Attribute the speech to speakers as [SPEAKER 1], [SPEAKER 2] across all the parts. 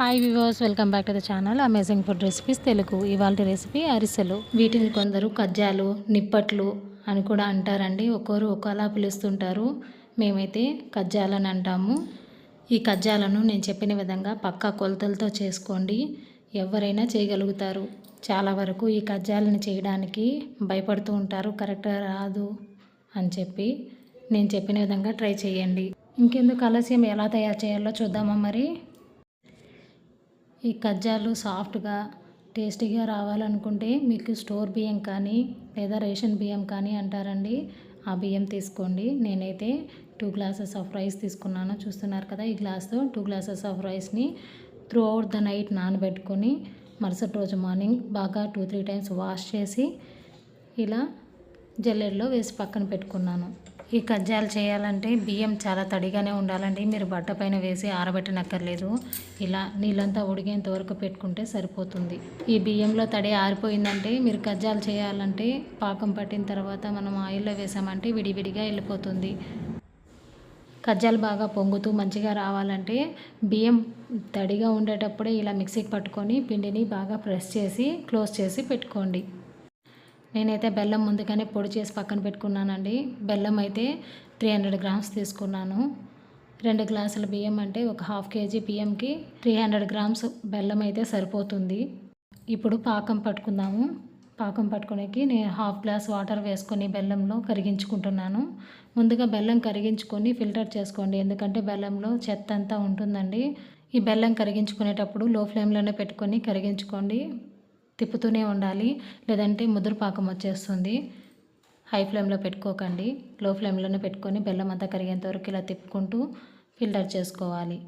[SPEAKER 1] Hi viewers welcome back to the channel amazing food recipes Telugu ఇవాళ recipe అరిసెలు. వీటిని కొందరు కజ్జాలు నిప్పట్లు అని కూడా అంటారండి. ఒక్కొరు ఒకలా పిలుస్తుంటారు. మేమైతే కజ్జాలని అంటాము. ఈ కజ్జాలను నేను చెప్పిన విధంగా పక్కా కొలతలతో చేసుకోండి. ఎవరైనా చేయగలుగుతారు. చాలా వరకు ఈ కజ్జాలను చేయడానికి భయపడుతూ ఉంటారు. కరెక్ట్గా రాదు అని చెప్పి నేను చెప్పిన విధంగా ట్రై చేయండి. ఇంకెందుకు ఆలస్యం? ఎలా తయారు చేయాలో చూద్దామా మరి? ఈ కజ్జాలు సాఫ్ట్గా టేస్టీగా రావాలనుకుంటే మీకు స్టోర్ బియ్యం కానీ లేదా రేషన్ బియ్యం కానీ అంటారండి. ఆ బియ్యం తీసుకోండి. నేనైతే టూ గ్లాసెస్ ఆఫ్ రైస్ తీసుకున్నాను. చూస్తున్నారు కదా ఈ గ్లాస్తో టూ గ్లాసెస్ ఆఫ్ రైస్ని త్రూ అవుట్ ద నైట్ నానబెట్టుకొని మరుసటి రోజు మార్నింగ్ బాగా టూ త్రీ టైమ్స్ వాష్ చేసి ఇలా జల్లెడలో వేసి పక్కన పెట్టుకున్నాను. ఈ కజ్జాలు చేయాలంటే బియ్యం చాలా తడిగానే ఉండాలండి. మీరు బట్ట పైన వేసి ఆరబెట్టనక్కర్లేదు. ఇలా నీళ్ళంతా ఉడిగేంత వరకు పెట్టుకుంటే సరిపోతుంది. ఈ బియ్యంలో తడి ఆరిపోయిందంటే మీరు కజ్జాలు చేయాలంటే పాకం పట్టిన తర్వాత మనం ఆయిల్లో వేసామంటే విడివిడిగా వెళ్ళిపోతుంది. కజ్జాలు బాగా పొంగుతూ మంచిగా రావాలంటే బియ్యం తడిగా ఉండేటప్పుడే ఇలా మిక్సీకి పట్టుకొని పిండిని బాగా ప్రెస్ చేసి క్లోజ్ చేసి పెట్టుకోండి. నేనైతే బెల్లం ముందుగానే పొడి చేసి పక్కన పెట్టుకున్నానండి. బెల్లం అయితే త్రీ హండ్రెడ్ గ్రామ్స్ తీసుకున్నాను. రెండు గ్లాసుల బియ్యం అంటే ఒక హాఫ్ కేజీ బియ్యంకి త్రీ హండ్రెడ్ గ్రామ్స్ బెల్లం అయితే సరిపోతుంది. ఇప్పుడు పాకం పట్టుకుందాము. పాకం పట్టుకునేకి నేను హాఫ్ గ్లాస్ వాటర్ వేసుకొని బెల్లంలో కరిగించుకుంటున్నాను. ముందుగా బెల్లం కరిగించుకొని ఫిల్టర్ చేసుకోండి. ఎందుకంటే బెల్లంలో చెత్త అంతా ఉంటుందండి. ఈ బెల్లం కరిగించుకునేటప్పుడు లో ఫ్లేమ్లోనే పెట్టుకొని కరిగించుకోండి. తిప్పుతూనే ఉండాలి. లేదంటే ముదురు పాకం వచ్చేస్తుంది. హై ఫ్లేమ్లో పెట్టుకోకండి. లో ఫ్లేమ్లోనే పెట్టుకొని బెల్లం అంతా కరిగేంత వరకు ఇలా తిప్పుకుంటూ ఫిల్టర్ చేసుకోవాలి.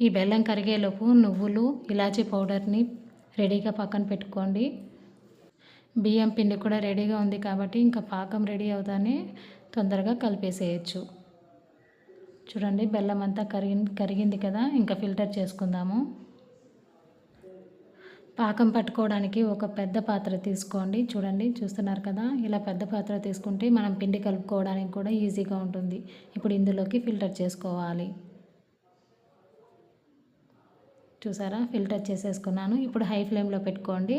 [SPEAKER 1] ఈ బెల్లం కరిగేలోపు నువ్వులు ఇలాచీ పౌడర్ని రెడీగా పక్కన పెట్టుకోండి. బియ్యం పిండి కూడా రెడీగా ఉంది కాబట్టి ఇంకా పాకం రెడీ అవుతానే తొందరగా కలిపేసేయచ్చు. చూడండి బెల్లం అంతా కరిగి కరిగింది కదా ఇంకా ఫిల్టర్ చేసుకుందాము. పాకం పట్టుకోవడానికి ఒక పెద్ద పాత్ర తీసుకోండి. చూడండి చూస్తున్నారు కదా? ఇలా పెద్ద పాత్ర తీసుకుంటే మనం పిండి కలుపుకోవడానికి కూడా ఈజీగా ఉంటుంది. ఇప్పుడు ఇందులోకి ఫిల్టర్ చేసుకోవాలి. చూసారా? ఫిల్టర్ చేసేసుకున్నాను. ఇప్పుడు హై ఫ్లేమ్లో పెట్టుకోండి.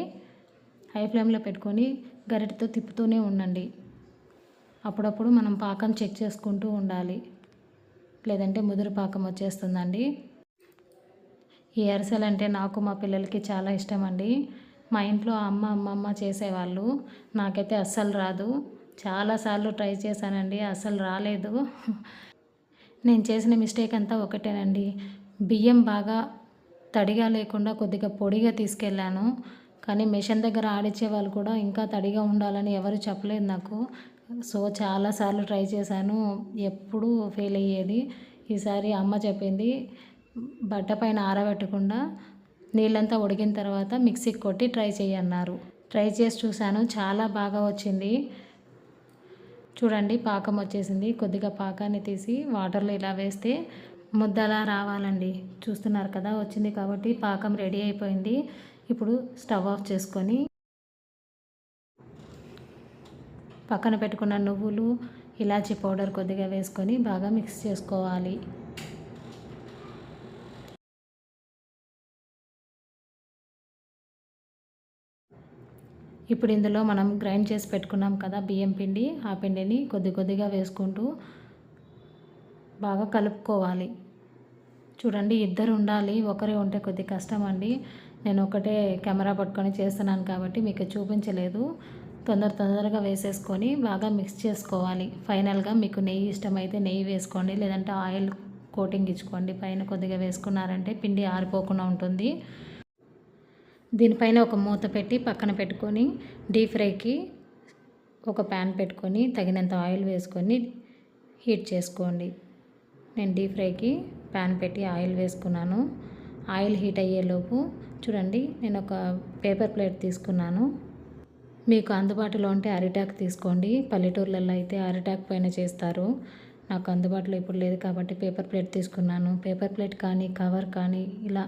[SPEAKER 1] హై ఫ్లేమ్లో పెట్టుకొని గరిటతో తిప్పుతూనే ఉండండి. అప్పుడప్పుడు మనం పాకం చెక్ చేసుకుంటూ ఉండాలి. లేదంటే ముదురు పాకం వచ్చేస్తుందండి. ఈ అరిసెలు అంటే నాకు మా పిల్లలకి చాలా ఇష్టం అండి మా ఇంట్లో అమ్మ అమ్మమ్మ చేసేవాళ్ళు. నాకైతే అస్సలు రాదు. చాలాసార్లు ట్రై చేశానండి అస్సలు రాలేదు. నేను చేసిన మిస్టేక్ అంతా ఒకటేనండి. బియ్యం బాగా తడిగా లేకుండా కొద్దిగా పొడిగా తీసుకెళ్ళాను. కానీ మిషన్ దగ్గర ఆడిచ్చే వాళ్ళు కూడా ఇంకా తడిగా ఉండాలని ఎవరు చెప్పలేదు నాకు. సో చాలాసార్లు ట్రై చేశాను. ఎప్పుడూ ఫెయిల్ అయ్యేది. ఈసారి అమ్మ చెప్పింది బట్ట పైన ఆరబెట్టకుండా నీళ్ళంతా ఉడికిన తర్వాత మిక్సీకి కొట్టి ట్రై చేయన్నారు. ట్రై చేసి చూశాను. చాలా బాగా వచ్చింది. చూడండి పాకం వచ్చేసింది. కొద్దిగా పాకాన్ని తీసి వాటర్లో ఇలా వేస్తే ముద్దలా రావాలండి. చూస్తున్నారు కదా వచ్చింది కాబట్టి పాకం రెడీ అయిపోయింది. ఇప్పుడు స్టవ్ ఆఫ్ చేసుకొని పక్కన పెట్టుకున్న నువ్వులు ఇలాచీ పౌడర్ కొద్దిగా వేసుకొని బాగా మిక్స్ చేసుకోవాలి. ఇప్పుడు ఇందులో మనం గ్రైండ్ చేసి పెట్టుకున్నాం కదా బియ్యం పిండి. ఆ పిండిని కొద్ది కొద్దిగా వేసుకుంటూ బాగా కలుపుకోవాలి. చూడండి ఇద్దరు ఉండాలి ఒకరే ఉంటే కొద్ది కష్టం అండి నేను ఒకటే కెమెరా పట్టుకొని చేస్తున్నాను కాబట్టి మీకు చూపించలేదు. తొందర తొందరగా వేసేసుకొని బాగా మిక్స్ చేసుకోవాలి. ఫైనల్గా మీకు నెయ్యి ఇష్టమైతే నెయ్యి వేసుకోండి లేదంటే ఆయిల్ కోటింగ్ ఇచ్చుకోండి. పైన కొద్దిగా వేసుకున్నారంటే పిండి ఆరిపోకుండా ఉంటుంది. దీనిపైన ఒక మూత పెట్టి పక్కన పెట్టుకొని డీప్ ఫ్రైకి ఒక ప్యాన్ పెట్టుకొని తగినంత ఆయిల్ వేసుకొని హీట్ చేసుకోండి. నేను డీప్ ఫ్రైకి ప్యాన్ పెట్టి ఆయిల్ వేసుకున్నాను. ఆయిల్ హీట్ అయ్యేలోపు చూడండి నేను ఒక పేపర్ ప్లేట్ తీసుకున్నాను. మీకు అందుబాటులో ఉంటే అరిటాక్ తీసుకోండి. పల్లెటూర్లలో అయితే అరిటాక్ పైన చేస్తారు. నాకు అందుబాటులో ఇప్పుడు లేదు కాబట్టి పేపర్ ప్లేట్ తీసుకున్నాను. పేపర్ ప్లేట్ కానీ కవర్ కానీ ఇలా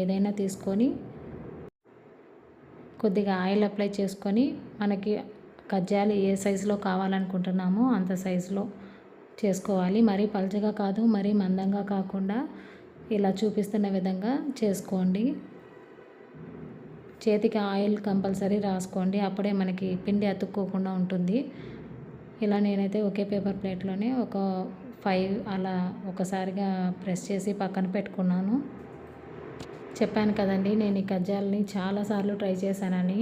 [SPEAKER 1] ఏదైనా తీసుకొని కొద్దిగా ఆయిల్ అప్లై చేసుకొని మనకి కజ్జాలు ఏ సైజులో కావాలనుకుంటున్నామో అంత సైజులో చేసుకోవాలి. మరీ పలుచగా కాదు మరీ మందంగా కాకుండా ఇలా చూపిస్తున్న విధంగా చేసుకోండి. చేతికి ఆయిల్ కంపల్సరీ రాసుకోండి. అప్పుడే మనకి పిండి అతుక్కోకుండా ఉంటుంది. ఇలా నేనైతే ఒకే పేపర్ ప్లేట్లోనే ఒక ఫైవ్ అలా ఒకసారిగా ప్రెస్ చేసి పక్కన పెట్టుకున్నాను. చెప్పాను కదండి నేను ఈ కజ్జాలని చాలాసార్లు ట్రై చేశానని.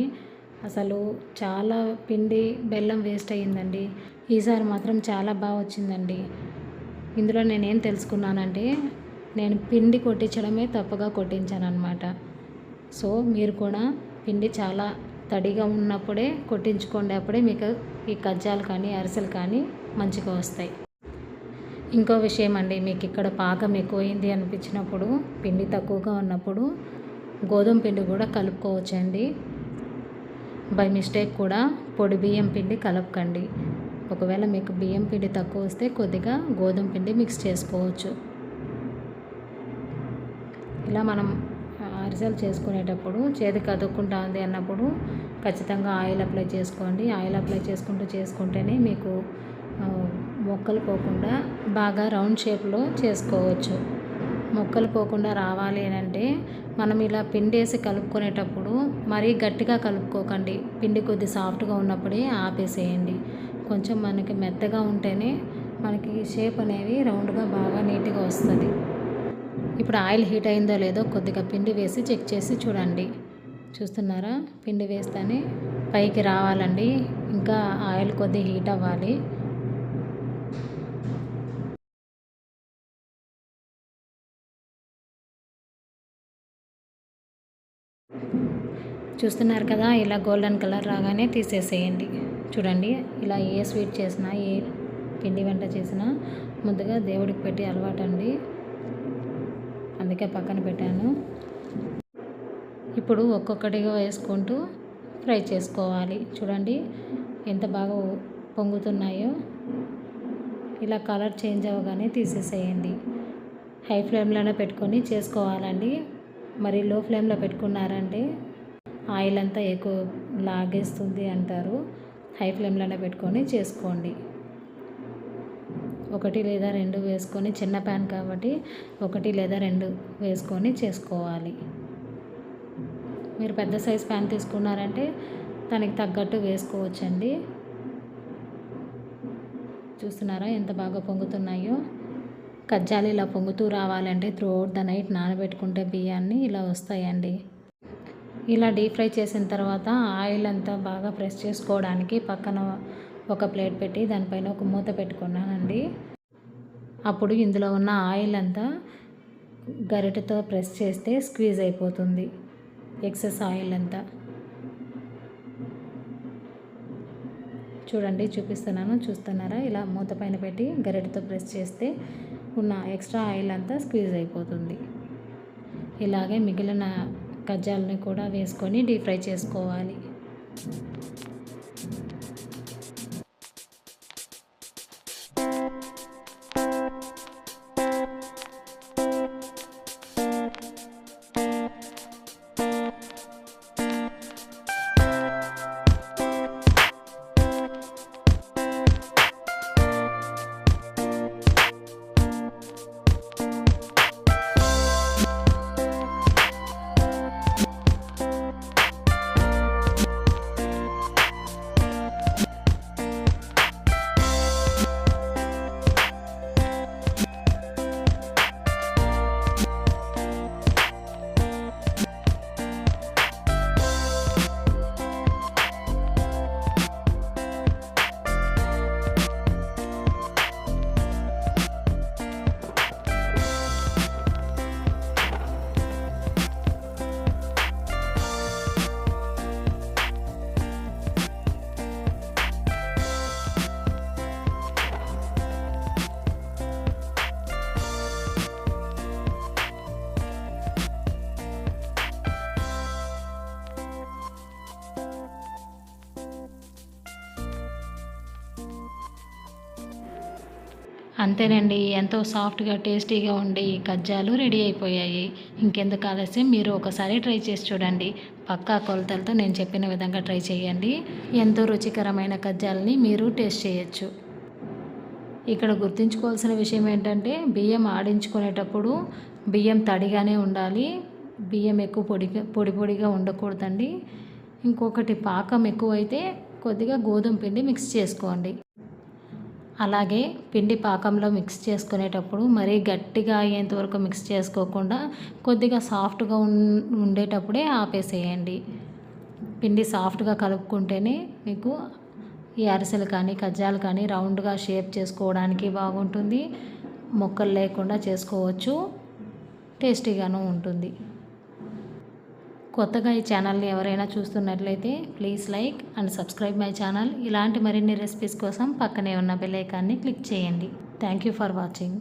[SPEAKER 1] అసలు చాలా పిండి బెల్లం వేస్ట్ అయ్యిందండి. ఈసారి మాత్రం చాలా బాగా వచ్చిందండి. ఇందులో నేనేం తెలుసుకున్నానంటే నేను పిండి కొట్టించడమే తప్పుగా కొట్టించాను అనమాట సో మీరు కూడా పిండి చాలా తడిగా ఉన్నప్పుడే కొట్టించుకోండి అప్పుడే మీకు ఈ కజ్జాలు కానీ అరిసెలు కానీ మంచిగా వస్తాయి. ఇంకో విషయం అండి మీకు ఇక్కడ పాకం ఎక్కువైంది అనిపించినప్పుడు పిండి తక్కువగా ఉన్నప్పుడు గోధుమ పిండి కూడా కలుపుకోవచ్చండి. బై మిస్టేక్ కూడా పొడి బియ్యం పిండి కలపకండి. ఒకవేళ మీకు బియ్యం పిండి తక్కువ వస్తే కొద్దిగా గోధుమ పిండి మిక్స్ చేసుకోవచ్చు. ఇలా మనం అరిసెలు చేసుకునేటప్పుడు చేతి కదుక్కుంటా ఉంది అన్నప్పుడు ఖచ్చితంగా ఆయిల్ అప్లై చేసుకోండి. ఆయిల్ అప్లై చేసుకుంటూ చేసుకుంటేనే మీకు మొక్కలు పోకుండా బాగా రౌండ్ షేప్లో చేసుకోవచ్చు. మొక్కలు పోకుండా రావాలి అని అంటే మనం ఇలా పిండి వేసి కలుపుకునేటప్పుడు మరీ గట్టిగా కలుపుకోకండి. పిండి కొద్ది సాఫ్ట్గా ఉన్నప్పుడే ఆపేసేయండి. కొంచెం మనకి మెత్తగా ఉంటేనే మనకి షేప్ అనేవి రౌండ్గా బాగా నీట్గా వస్తుంది. ఇప్పుడు ఆయిల్ హీట్ అయిందో లేదో కొద్దిగా పిండి వేసి చెక్ చేసి చూడండి. చూస్తున్నారా? పిండి వేస్తేనే పైకి రావాలండి. ఇంకా ఆయిల్ కొద్ది హీట్ అవ్వాలి. చూస్తున్నారు కదా ఇలా గోల్డెన్ కలర్ రాగానే తీసేసేయండి. చూడండి ఇలా ఏ స్వీట్ చేసినా ఏ పిండి వంట చేసినా ముందుగా దేవుడికి పెట్టి అలవాటు అండి అందుకే పక్కన పెట్టాను. ఇప్పుడు ఒక్కొక్కటిగా వేసుకుంటూ ఫ్రై చేసుకోవాలి. చూడండి ఎంత బాగా పొంగుతున్నాయో. ఇలా కలర్ చేంజ్ అవ్వగానే తీసేసేయండి. హై ఫ్లేమ్లోనే పెట్టుకొని చేసుకోవాలండి. మరి లో ఫ్లేమ్లో పెట్టుకున్నారంటే ఆయిల్ అంతా ఎక్కువ లాగేస్తుంది అంటారు. హై ఫ్లేమ్లోనే పెట్టుకొని చేసుకోండి. ఒకటి లేదా రెండు వేసుకొని చిన్న ప్యాన్ కాబట్టి ఒకటి లేదా రెండు వేసుకొని చేసుకోవాలి. మీరు పెద్ద సైజ్ ప్యాన్ తీసుకున్నారంటే దానికి తగ్గట్టు వేసుకోవచ్చండి. చూస్తున్నారా ఎంత బాగా పొంగుతున్నాయో? కజ్జాలు ఇలా పొంగుతూ రావాలంటే త్రూ అవుట్ ద నైట్ నానబెట్టుకుంటే బియ్యాన్ని ఇలా వస్తాయండి. ఇలా డీప్ ఫ్రై చేసిన తర్వాత ఆయిల్ అంతా బాగా ప్రెస్ చేసుకోవడానికి పక్కన ఒక ప్లేట్ పెట్టి దానిపైన ఒక మూత పెట్టుకున్నానండి. అప్పుడు ఇందులో ఉన్న ఆయిల్ అంతా గరిటెతో ప్రెస్ చేస్తే స్క్వీజ్ అయిపోతుంది. ఎక్సెస్ ఆయిల్ అంతా. చూడండి చూపిస్తున్నాను చూస్తున్నారా? ఇలా మూత పైన పెట్టి గరిటెతో ప్రెస్ చేస్తే ఉన్న ఎక్స్ట్రా ఆయిల్ అంతా స్క్వీజ్ అయిపోతుంది. ఇలాగే మిగిలిన కజ్జాలని కూడా వేసుకొని డీప్ ఫ్రై చేసుకోవాలి. అంతేనండి. ఎంతో సాఫ్ట్గా టేస్టీగా ఉండి కజ్జాలు రెడీ అయిపోయాయి. ఇంకెందుకు ఆలస్యం? మీరు ఒకసారి ట్రై చేసి చూడండి. పక్కా కొలతలతో నేను చెప్పిన విధంగా ట్రై చేయండి. ఎంతో రుచికరమైన కజ్జాలని మీరు టేస్ట్ చేయొచ్చు. ఇక్కడ గుర్తుంచుకోవాల్సిన విషయం ఏంటంటే బియ్యం ఆడించుకునేటప్పుడు బియ్యం తడిగానే ఉండాలి. బియ్యం ఎక్కువ పొడిగా పొడి పొడిగా ఉండకూడదండి. ఇంకొకటి పాకం ఎక్కువైతే కొద్దిగా గోధుమ పిండి మిక్స్ చేసుకోండి. అలాగే పిండి పాకంలో మిక్స్ చేసుకునేటప్పుడు మరీ గట్టిగా అయ్యేంత వరకు మిక్స్ చేసుకోకుండా కొద్దిగా సాఫ్ట్గా ఉండేటప్పుడే ఆపేసేయండి. పిండి సాఫ్ట్గా కలుపుకుంటేనే మీకు ఈ అరిసెలు కానీ కజ్జాలు కానీ రౌండ్గా షేప్ చేసుకోవడానికి బాగుంటుంది. మొక్కలు లేకుండా చేసుకోవచ్చు. టేస్టీగాను ఉంటుంది. కొత్తగా ఈ ఛానల్ని ఎవరైనా చూస్తున్నట్లయితే please like and subscribe my channel. ఇలాంటి మరిన్ని రెసిపీస్ కోసం పక్కనే ఉన్న బెల్ ఐకాన్ని క్లిక్ చేయండి. Thank you for watching.